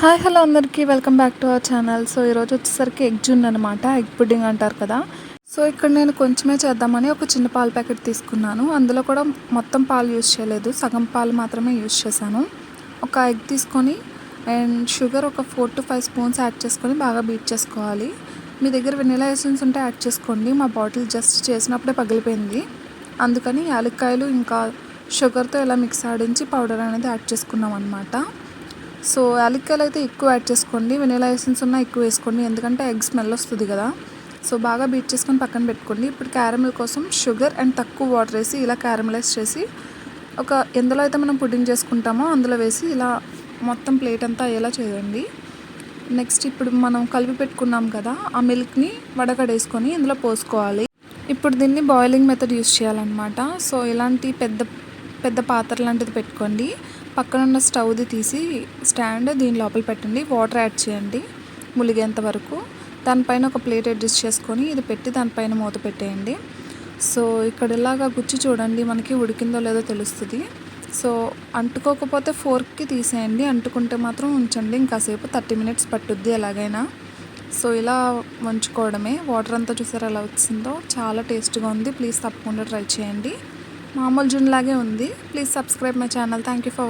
Hi hello అందరికీ. Welcome back to our channel. So ఈరోజు వచ్చేసరికి ఎగ్ జున్ అనమాట ఎగ్ పుడ్డింగ్ అంటారు కదా. సో ఇక్కడ నేను కొంచెమే చేద్దామని ఒక చిన్న పాల ప్యాకెట్ తీసుకున్నాను. అందులో కూడా మొత్తం పాలు యూజ్ చేయలేదు. సగం పాలు మాత్రమే యూజ్ చేశాను. ఒక ఎగ్ తీసుకొని అండ్ షుగర్ ఒక four to five spoons add చేసుకొని బాగా బీట్ చేసుకోవాలి. మీ దగ్గర వెనిలా ఎసెన్స్ ఉంటే యాడ్ చేసుకోండి. మా బాటిల్ జస్ట్ చేసినప్పుడే పగిలిపోయింది. అందుకని యాలక్కాయలు ఇంకా షుగర్తో ఇలా మిక్స్ ఆడించి పౌడర్ అనేది యాడ్ చేసుకున్నాం అనమాట సో యాలక్కలు అయితే ఎక్కువ యాడ్ చేసుకోండి. వెనీలా ఎసెన్స్ ఉన్న ఎక్కువ వేసుకోండి. ఎందుకంటే ఎగ్ స్మెల్ వస్తుంది కదా. సో బాగా బీట్ చేసుకొని పక్కన పెట్టుకోండి. ఇప్పుడు క్యారమిల్ కోసం షుగర్ అండ్ తక్కువ వాటర్ వేసి ఇలా క్యారమలైజ్ చేసి ఒక ఎందులో అయితే మనం పుడ్డింగ్ చేసుకుంటామో అందులో వేసి ఇలా మొత్తం ప్లేట్ అంతా అయ్యేలా చేయండి. నెక్స్ట్ ఇప్పుడు మనం కలిపి పెట్టుకున్నాం కదా ఆ మిల్క్ని వడకడేసుకొని ఇందులో పోసుకోవాలి. ఇప్పుడు దీన్ని బాయిలింగ్ మెథడ్ యూస్ చేయాలన్నమాట. సో ఇలాంటి పెద్ద పెద్ద పాత్ర లాంటిది పెట్టుకోండి. పక్కన ఉన్న స్టవ్ది తీసి స్టాండ్ దీని లోపల పెట్టండి. వాటర్ యాడ్ చేయండి ములిగేంత వరకు. దానిపైన ఒక ప్లేట్ అడ్జస్ట్ చేసుకొని ఇది పెట్టి దానిపైన మూత పెట్టేయండి. సో ఇక్కడ ఇలాగా గుచ్చి చూడండి మనకి ఉడికిందో లేదో తెలుస్తుంది. సో అంటుకోకపోతే ఫోర్క్కి తీసేయండి. అంటుకుంటే మాత్రం ఉంచండి. ఇంకాసేపు థర్టీ మినిట్స్ పట్టుద్ది ఎలాగైనా. సో ఇలా వంచుకోవడమే. వాటర్ అంతా చూసారు ఎలా వచ్చిందో? చాలా టేస్ట్గా ఉంది. ప్లీజ్ తప్పకుండా ట్రై చేయండి. మామూలు జున్లాగే ఉంది. Please subscribe my channel. Thank you for